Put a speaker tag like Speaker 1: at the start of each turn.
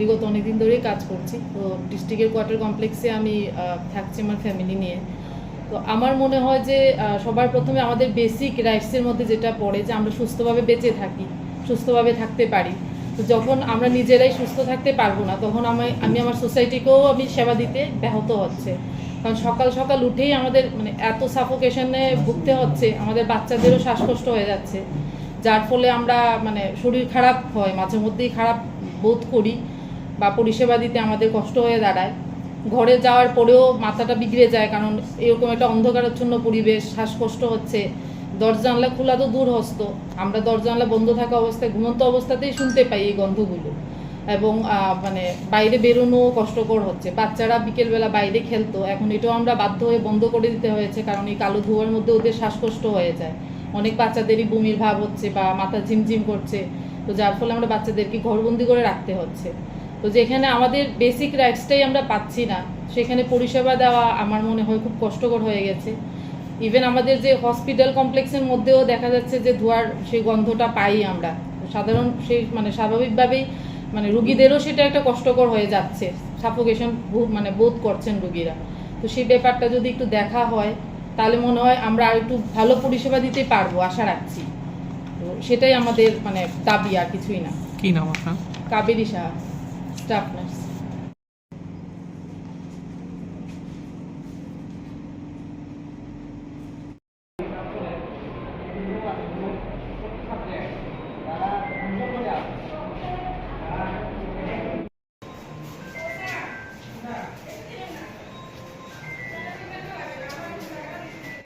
Speaker 1: বিগত অনেকদিন ধরেই কাজ করছি। তো ডিস্ট্রিক্টের কোয়ার্টার কমপ্লেক্সে আমি থাকছি আমার ফ্যামিলি নিয়ে। তো আমার মনে হয় যে সবার প্রথমে আমাদের বেসিক রাইটসের মধ্যে যেটা পড়ে যে আমরা সুস্থভাবে বেঁচে থাকি, সুস্থভাবে থাকতে পারি। তো যখন আমরা নিজেরাই সুস্থ থাকতে পারব না, তখন আমি আমি আমার সোসাইটিকেও আমি সেবা দিতে ব্যাহত হচ্ছে। কারণ সকাল সকাল উঠেই আমাদের মানে এত সাফোকেশনে ভুগতে হচ্ছে, আমাদের বাচ্চাদেরও শ্বাসকষ্ট হয়ে যাচ্ছে। যার ফলে আমরা মানে শরীর খারাপ হয় মাঝে মধ্যেই খারাপ বোধ করি বা পরিষেবা দিতে আমাদের কষ্ট হয়ে দাঁড়ায়। ঘরে যাওয়ার পরেও মাথাটা বিগড়ে যায়, কারণ এরকম একটা অন্ধকারাচ্ছন্ন পরিবেশ, শ্বাসকষ্ট হচ্ছে। দরজা, জানলা খোলা তো দূর হস্ত আমরা দরজা, জানলা বন্ধ থাকা অবস্থায়, ঘুমন্ত অবস্থাতেই শুনতে পাই এই গন্ধগুলো। এবং মানে বাইরে বেরোনো কষ্টকর হচ্ছে। বাচ্চারা বিকেলবেলা বাইরে খেলতো। এখন এটাও আমরা বাধ্য হয়ে বন্ধ করে দিতে হয়েছে, কারণ এই কালো ধোঁয়ার মধ্যে ওদের শ্বাসকষ্ট হয়ে যায়। অনেক বাচ্চাদেরই বমির ভাব হচ্ছে বা মাথা ঝিমঝিম করছে। তো যার ফলে আমরা বাচ্চাদেরকে ঘরবন্দি করে রাখতে হচ্ছে। তো যেখানে আমাদের বেসিক রাইটসটাই আমরা পাচ্ছি না, সেখানে পরিষেবা দেওয়া আমার মনে হয় খুব কষ্টকর হয়ে গেছে। ইভেন আমাদের যে হসপিটাল কমপ্লেক্সের মধ্যেও দেখা যাচ্ছে যে ধোয়ার সেই গন্ধটা পাই আমরা। সাধারণ সেই মানে স্বাভাবিকভাবেই মানে রুগীদেরও সেটা একটা কষ্টকর হয়ে যাচ্ছে। সাফোকেশন মানে বোধ করছেন রুগীরা। তো সেই ব্যাপারটা যদি একটু দেখা হয়, তাহলে মনে হয় আমরা আর একটু ভালো পরিষেবা দিতে পারব, আশা রাখছি। সেটাই আমাদের মানে দাবি আর কিছুই না।
Speaker 2: কি নাম আপনার?
Speaker 1: Kaveri Saha staff nurse